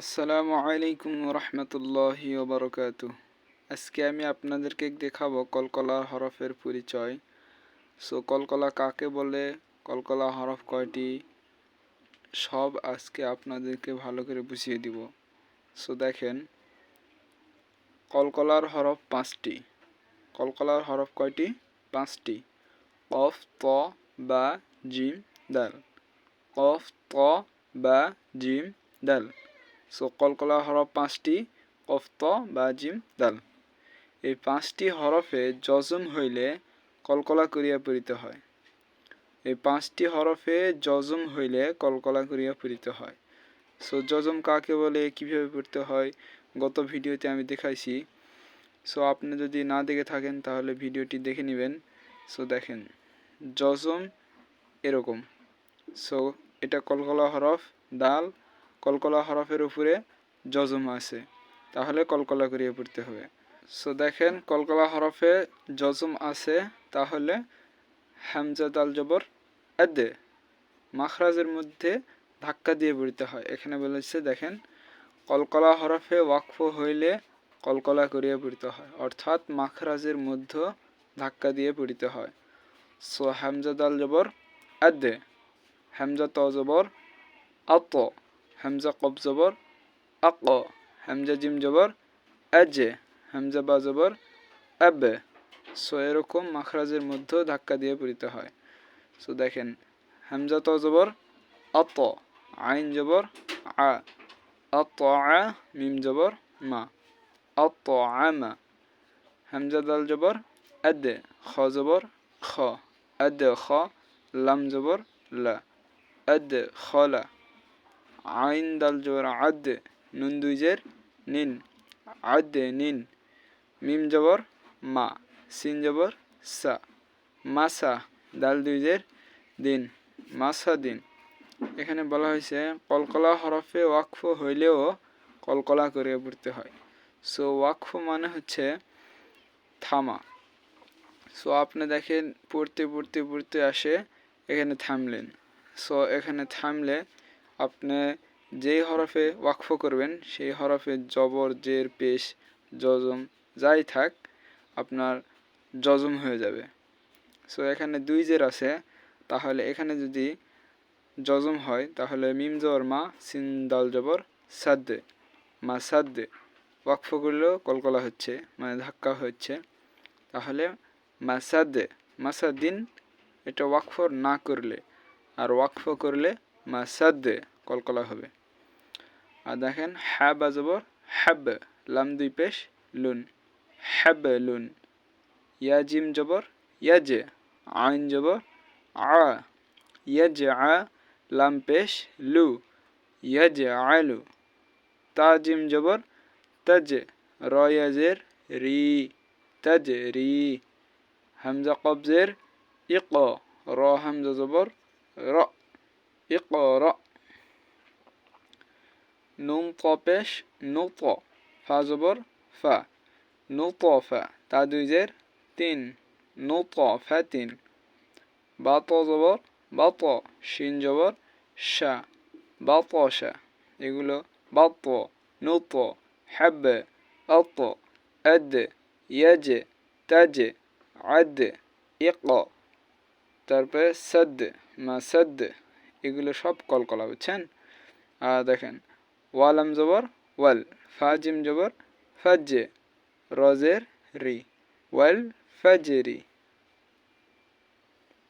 আসসালামু আলাইকুম রহমতুল্লাহি ওবরকাত আজকে আমি আপনাদেরকে দেখাবো কলকলা হরফের পরিচয়। সো কলকলা কাকে বলে, কলকলা হরফ কয়টি, সব আজকে আপনাদেরকে ভালো করে বুঝিয়ে দিব। সো দেখেন, কলকলার হরফ পাঁচটি। কলকলার হরফ কয়টি? পাঁচটি। কফ, ত, বা, জিম, দাল। কফ, ত, বা, জিম, দাল। সো কলকলা হরফ পাঁচটি, কফত, বা জিম, দাল। এই পাঁচটি হরফে যজম হইলে কলকলা করিয়া পড়িতে হয়। এই পাঁচটি হরফে যজম হইলে কলকলা করিয়া পড়িতে হয়। সো যজম কাকে বলে, কীভাবে পড়তে হয়, গত ভিডিওতে আমি দেখাইছি। সো আপনি যদি না দেখে থাকেন, তাহলে ভিডিওটি দেখে নেবেন। সো দেখেন, যজম এরকম। সো এটা কলকলা হরফ, দাল কলকলা হরফের উপরে যজম আছে। তাহলে কলকলা করিয়ে পড়তে হবে। সো দেখেন কলকলা হরফে যজম আছে, তাহলে হ্যামজা দাল জবর এদে, মাখরাজের মধ্যে ধাক্কা দিয়ে পড়তে হয়। এখানে বলেছে দেখেন, কলকলা হরফে ওয়াকফ হইলে কলকলা করিয়ে পড়তে হয়, অর্থাৎ মাখরাজের মধ্যে ধাক্কা দিয়ে পড়িতে হয়। সো হ্যামজা দাল জবর এদে হ্যামজা ত জবর আত। হামজা কব জবর আক হামজা জিম জবর আজে হামজা বা জবর আবে সো এরকম মাখরাজের মধ্যে ধাক্কা দিয়ে পড়িতে হয়। সো দেখেন হামজা ত জবর অত আইন জবর আ অত আ মিম জবর মা অত আমা হামজা দাল জবর আদে খ জবর খ আদে খ লাম জবর লা আদে খলা আইন দাল জবর আদ নুন দুইজের নিন, আদ নিন। মিম জবর, মা। সিন জবর, সা। মাসা, দাল দুইজের দিন, মাসা দিন। এখানে বলা হয়েছে, কলকলা হরফে ওয়াকফ হইলেও কলকলা করে পড়তে হয়। সো ওয়াকফ মানে হচ্ছে থামা। সো আপনি দেখেন, পড়তে পড়তে পড়তে আসে, এখানে থামলেন। সো এখানে থামলে আপনি যেই হরফে ওয়াকফ করবেন, সেই হরফে জবর, জের, পেশ, জজম যাই থাক, আপনার জজম হয়ে যাবে। সো এখানে দুই জের আছে। তাহলে এখানে যদি জজম হয়, তাহলে মিম জবর, মা সিন দাল জবর সাদ্দে মা সাদ্দে ওয়াকফ করলেও কলকলা হচ্ছে মানে ধাক্কা হচ্ছে। তাহলে মাসাদ্দে মাসাদ্দিন এটা ওয়াকফ না করলে, আর ওয়াকফ করলে মাসাদ্দে, কলকলা হবে। আর দেখেন হ্যাব আজবর হ্যাব লাম দুই পেশ, লুন। Have Lun. ইয়া জিম জবর ইয়াজে আইন জবর, আ। ইয়াজে আ, লাম পেশ, লু। ইয়াজে আলু তা জিম জবর তাজে রয়াজের রি তাজ রি। হামজা কবজের ইক। র, হামজা জবর, র। ইক র নুন তপেশ নুত ফা জবর ফা নুত ফা তা দুই জের তিন নুত ফা তিন বাত জবর বাত শিন জবর শা বাত শা এগুলো বাত নুত হাব আত আদ ইয়াজ তাজ আদ ইক তারপরে সদ মা সদ এগুলো সব কলকলা বুঝছেন? আর দেখেন, ওয়ালাম জবর, ওয়াল, ফাজিম জবর ফাজে রজের রি, ওয়াল ফাজেরি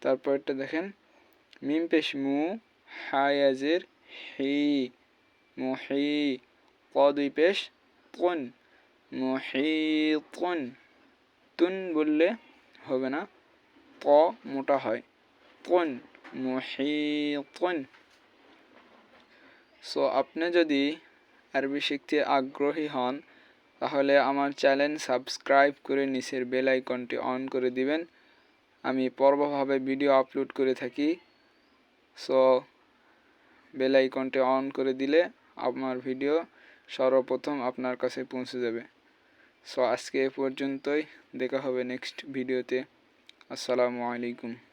তারপরটা দেখেন, মিম পেশ মু, হায়াজের হি, মুহি ক দুই পেশ তুন মুহিতুন তুন বললে হবে না, ক মোটা হয়, তুন। মুহিতুন। সো আপনি যদি আরবি শিখতে আগ্রহী হন, তাহলে আমার চ্যানেল সাবস্ক্রাইব করে নিচের বেল আইকনটি অন করে দিবেন। আমি পর্বভাবে ভিডিও আপলোড করে থাকি। সো বেল আইকনটি অন করে দিলে আমার ভিডিও সর্বপ্রথম আপনার কাছে পৌঁছে যাবে। সো আজকে এ পর্যন্তই। দেখা হবে নেক্সট ভিডিওতে। আসসালামু আলাইকুম।